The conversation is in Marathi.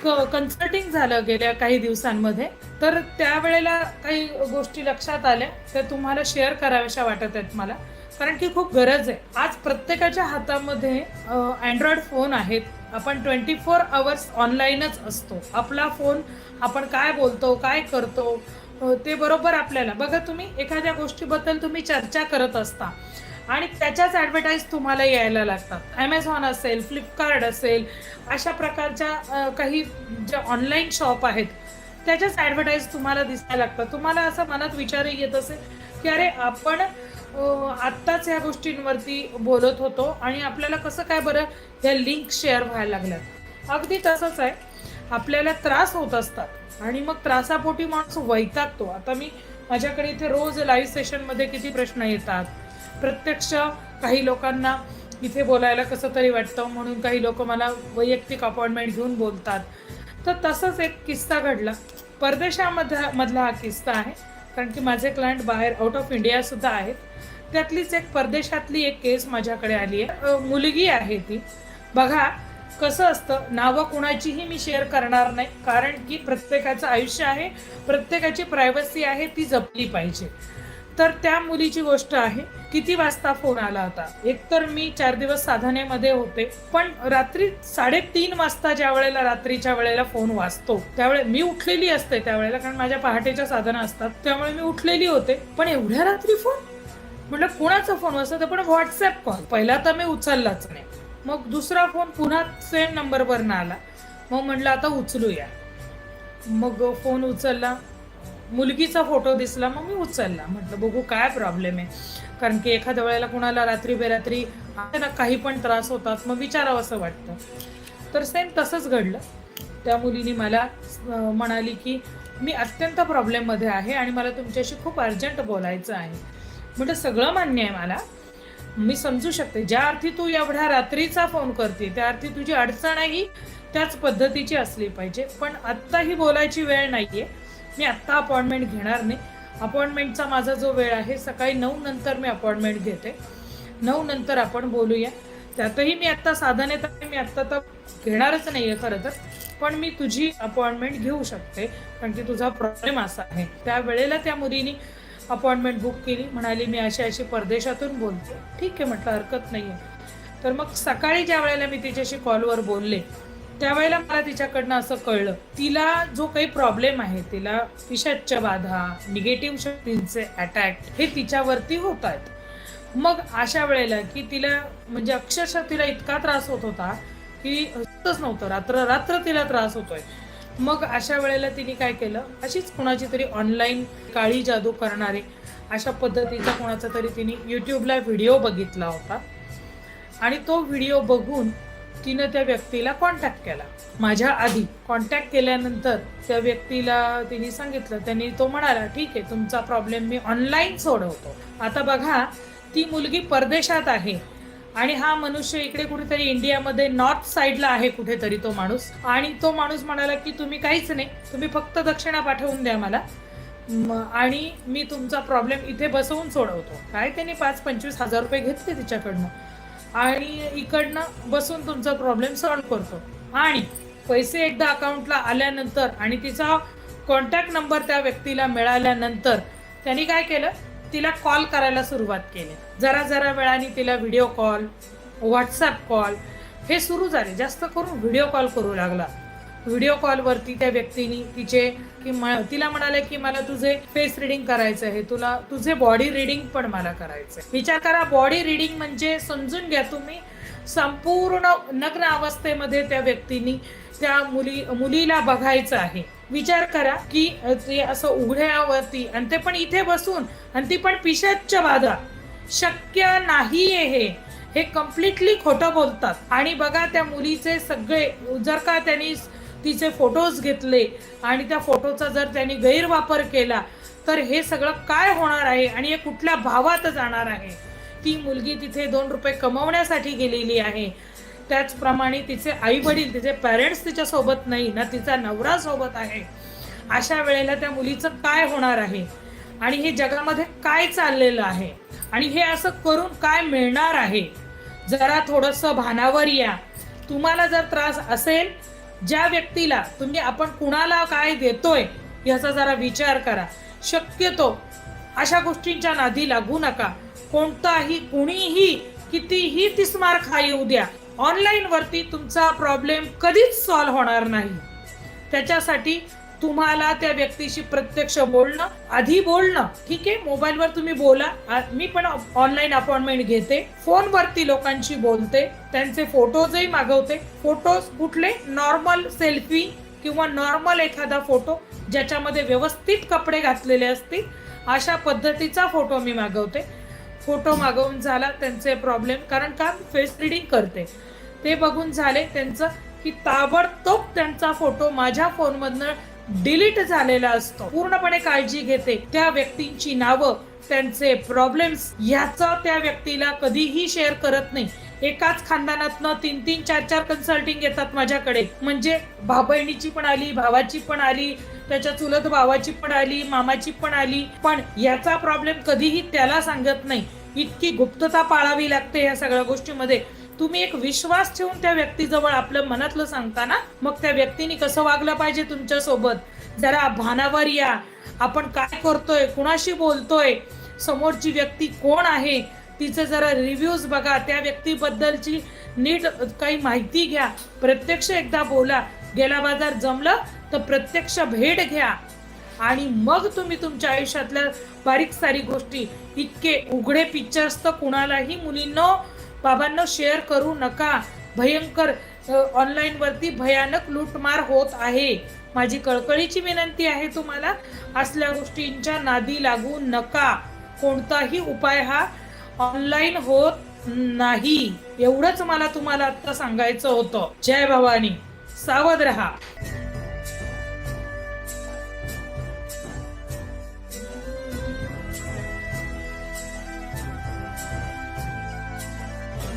एक कन्सल्टिंग झालं गेल्या काही दिवसांमध्ये. तर त्यावेळेला काही गोष्टी लक्षात आल्या त्या तुम्हाला शेअर कराव्याशा वाटत आहेत मला. कारण की खूप गरज आहे. आज प्रत्येकाच्या हातामध्ये अँड्रॉइड फोन आहेत. आपण ट्वेंटी फोर आवर्स ऑनलाईनच असतो. आपला फोन आपण काय बोलतो काय करतो ते बरोबर आपल्याला. बघा तुम्ही एखाद्या गोष्टीबद्दल तुम्ही चर्चा करत असता. आणि त्याच्याच ॲडव्हर्टाईज तुम्हाला यायला लागतात. ॲमेझॉन असेल फ्लिपकार्ट असेल अशा प्रकारच्या काही ज्या ऑनलाईन शॉप आहेत त्याच्याच ॲडव्हर्टाईज तुम्हाला दिसायला लागतात. तुम्हाला असं मनात विचारही येत असेल की अरे आपण आत्ताच ह्या गोष्टींवरती बोलत होतो आणि आपल्याला कसं काय बरं ह्या लिंक शेअर व्हायला लागल्यात. अगदी तसंच आहे. आपल्याला त्रास होत असतात आणि मग त्रासापोटी माणूस वैतागतो. आता मी माझ्याकडे इथे रोज लाईव्ह सेशनमध्ये किती प्रश्न येतात? प्रत्यक्ष काही लोकांना इथे बोलायला कसं तरी वाटतं म्हणून काही लोक मला वैयक्तिक अपॉइंटमेंट घेऊन बोलतात. तर तसंच एक किस्सा घडला. परदेशामध्ये मधला हा किस्सा आहे कारण की माझे क्लायंट बाहेर आउट ऑफ इंडियासुद्धा आहेत. त्यातलीच एक परदेशातली एक केस माझ्याकडे आली आहे. मुलगी आहे ती. बघा कसं असतं नावं कुणाचीही मी शेअर करणार नाही कारण की प्रत्येकाचं आयुष्य आहे प्रत्येकाची प्रायव्हसी आहे ती जपली पाहिजे. तर त्या मुलीची गोष्ट आहे किती वाजता फोन आला होता? एकतर मी चार दिवस साधनेमध्ये होते पण रात्री साडेतीन वाजता ज्या वेळेला रात्रीच्या वेळेला फोन वाजतो त्यावेळे मी उठलेली असते त्यावेळेला कारण माझ्या पहाटेच्या साधनं असतात त्यामुळे मी उठलेली होते. पण एवढ्या रात्री फोन म्हटलं कोणाचा फोन वाजता? पण व्हॉट्सअप कॉल पहिला तर मी उचललाच नाही. मग दुसरा फोन पुन्हा सेम नंबरवरनं आला. मग म्हटलं आता उचलूया. मग फोन उचलला. मुलगीचा फोटो दिसला मग मी उचलला. म्हटलं बघू काय प्रॉब्लेम आहे. कारण की एखाद्या वेळेला कुणाला रात्री बेरात्री ना काही पण त्रास होतात मग विचारावं असं वाटतं. तर सेम तसंच घडलं. त्या मुलीने मला म्हणाली की मी अत्यंत प्रॉब्लेममध्ये आहे आणि मला तुमच्याशी खूप अर्जंट बोलायचं आहे. म्हटलं सगळं मान्य आहे मला. मी समजू शकते. ज्या अर्थी तू एवढ्या रात्रीचा फोन करते त्या अर्थी तुझी अडचणही त्याच पद्धतीची असली पाहिजे. पण आत्ताही बोलायची वेळ नाही आहे मी आत्ता अपॉइंटमेंट घेणार नाही. अपॉइंटमेंटचा माझा जो वेळ आहे सकाळी नऊ नंतर मी अपॉइंटमेंट घेते. नऊ नंतर आपण बोलूया. त्यातही मी आत्ता साधन येतात मी आत्ता तर घेणारच नाही आहे खरं तर. पण मी तुझी अपॉइंटमेंट घेऊ शकते कारण की तुझा प्रॉब्लेम असा आहे. त्या वेळेला त्या मुलीने अपॉइंटमेंट बुक केली. म्हणाली मी अशी अशी परदेशातून बोलते. ठीक आहे म्हटलं हरकत नाही आहे तर मग सकाळी ज्या वेळेला मी तिच्याशी कॉलवर बोलले त्यावेळेला मला तिच्याकडनं असं कळलं. तिला जो काही प्रॉब्लेम आहे तिला पिशाच्य बाधा निगेटिव्ह शक्तींचे अटॅक हे तिच्यावरती होत आहेत. मग अशा वेळेला की तिला म्हणजे अक्षरशः तिला इतका त्रास होत होता की होतच नव्हतं. रात्र रात्र तिला त्रास होतोय. मग अशा वेळेला तिने काय केलं? अशीच कुणाची तरी ऑनलाईन काळी जादू करणारे अशा पद्धतीचा कोणाचा तरी तिने यूट्यूबला व्हिडिओ बघितला होता. आणि तो व्हिडिओ बघून तिनं त्या व्यक्तीला कॉन्टॅक्ट केला. माझ्या आधी कॉन्टॅक्ट केल्यानंतर त्या व्यक्तीला तिने सांगितलं त्यांनी तो म्हणाला ठीक आहे तुमचा प्रॉब्लेम मी ऑनलाईन सोडवतो. आता बघा ती मुलगी परदेशात आहे आणि हा मनुष्य इकडे कुठेतरी इंडियामध्ये नॉर्थ साईडला आहे कुठेतरी तो माणूस. आणि तो माणूस म्हणाला की तुम्ही काहीच नाही तुम्ही फक्त दक्षिणा पाठवून द्या मला. आणि मी तुमचा प्रॉब्लेम इथे बसवून सोडवतो. काय त्यांनी पाच पंचवीस हजार रुपये घेतले तिच्याकडनं. आणि इकडनं बसून तुमचा प्रॉब्लेम सॉल्व्ह करतो. आणि पैसे एकदा अकाउंटला आल्यानंतर आणि तिचा कॉन्टॅक्ट नंबर त्या व्यक्तीला मिळाल्यानंतर त्यांनी काय केलं? तिला कॉल करायला सुरुवात केली. जरा जरा वेळाने तिला व्हिडिओ कॉल व्हॉट्सअप कॉल हे सुरू झाले. जास्त करून व्हिडिओ कॉल करू लागला. व्हिडिओ कॉलवरती त्या व्यक्तीनी तिचे की म- तिला म्हणाले की मला तुझे फेस रिडिंग करायचं आहे तुला तुझे बॉडी रिडिंग पण मला करायचं आहे. विचार करा बॉडी रिडिंग म्हणजे समजून घ्या तुम्ही संपूर्ण नग्न अवस्थेमध्ये त्या व्यक्तीनी त्या मुली मुलीला बघायचं आहे. विचार करा की ते असं उघड्यावरती आणि ते पण इथे बसून आणि ती पण पिशाच्य बाधा. शक्य नाहीये हे. हे कम्प्लिटली खोटं बोलतात. आणि बघा त्या मुलीचे सगळे जर का त्यांनी तिचे फोटोज घेतले आणि त्या फोटोचा जर त्यांनी गैरवापर केला तर हे सगळं काय होणार आहे आणि हे कुठल्या भावात जाणार आहे? ती मुलगी तिथे दोन रुपये कमवण्यासाठी गेलेली आहे. त्याचप्रमाणे तिचे आई वडील तिचे पॅरेंट्स तिच्यासोबत नाही ना तिचा नवरा सोबत आहे. अशा वेळेला त्या मुलीचं काय होणार आहे? आणि हे जगामध्ये काय चाललेलं आहे? आणि हे असं करून काय मिळणार आहे? जरा थोडंसं भानावर या. तुम्हाला जर त्रास असेल ज्या व्यक्तीला तुम्ही आपण कुणाला काय देतोय याचा जरा विचार करा. शक्यतो अशा गोष्टींच्या नादी लागू नका. कोणताही कुणीही कितीही तिसमार खा येऊ द्या. ऑनलाईन वरती तुमचा प्रॉब्लेम कधीच सॉल्व्ह होणार नाही. त्याच्यासाठी तुम्हाला त्या व्यक्तीशी प्रत्यक्ष बोलणं आधी बोलणं ठीक आहे? मोबाईलवर तुम्ही बोला. आ- मी पण ऑनलाईन अपॉइंटमेंट घेते. फोनवरती लोकांशी बोलते. त्यांचे फोटोजही मागवते. फोटोज कुठले? नॉर्मल सेल्फी किंवा नॉर्मल एखादा फोटो ज्याच्यामध्ये व्यवस्थित कपडे घातलेले असतील अशा पद्धतीचा फोटो मी मागवते. फोटो मागवून झाला त्यांचे प्रॉब्लेम कारण का? फेस रिडिंग करते. ते बघून झाले त्यांचं की ताबडतोब त्यांचा फोटो माझ्या फोनमधनं डिलीट झालेला असतो. पूर्णपणे काळजी घेते त्या व्यक्तींची नावं त्यांचे प्रॉब्लेम्स ह्याचं त्या व्यक्तीला कधीही शेअर करत नाही. एकाच खानदानातनं तीन तीन चार चार कन्सल्टिंग येतात माझ्याकडे. म्हणजे भा बहिणीची पण आली भावाची पण आली त्याच्या चुलत भावाची पण आली मामाची पण आली. पण याचा प्रॉब्लेम कधीही त्याला सांगत नाही. इतकी गुप्तता पाळावी लागते या सगळ्या गोष्टीमध्ये. तुम्ही एक विश्वास ठेवून त्या व्यक्तीजवळ आपलं मनातलं सांगता ना मग त्या व्यक्तीने कसं वागलं पाहिजे तुमच्यासोबत जरा भानावर या. आपण काय करतोय? कुणाशी बोलतोय? समोरची व्यक्ती कोण आहे? तिचे जरा रिव्ह्यूज बघा. त्या व्यक्तीबद्दलची नीट काही माहिती घ्या. प्रत्यक्ष एकदा बोला. गेला बाजार जमलं तर प्रत्यक्ष भेट घ्या. आणि मग तुम्ही तुमच्या आयुष्यातल्या बारीक सारी गोष्टी इतके उघडे पिक्चर्स तर कुणालाही मुलींना बाबांना शेअर करू नका. भयंकर ऑनलाईनवरती भयानक लूटमार होत आहे. माझी कळकळीची विनंती आहे तुम्हाला असल्या गोष्टींच्या नादी लागू नका. कोणताही उपाय हा ऑनलाईन होत नाही. एवढंच मला तुम्हाला आता सांगायचं होतं. जय भवानी. सावध रहा.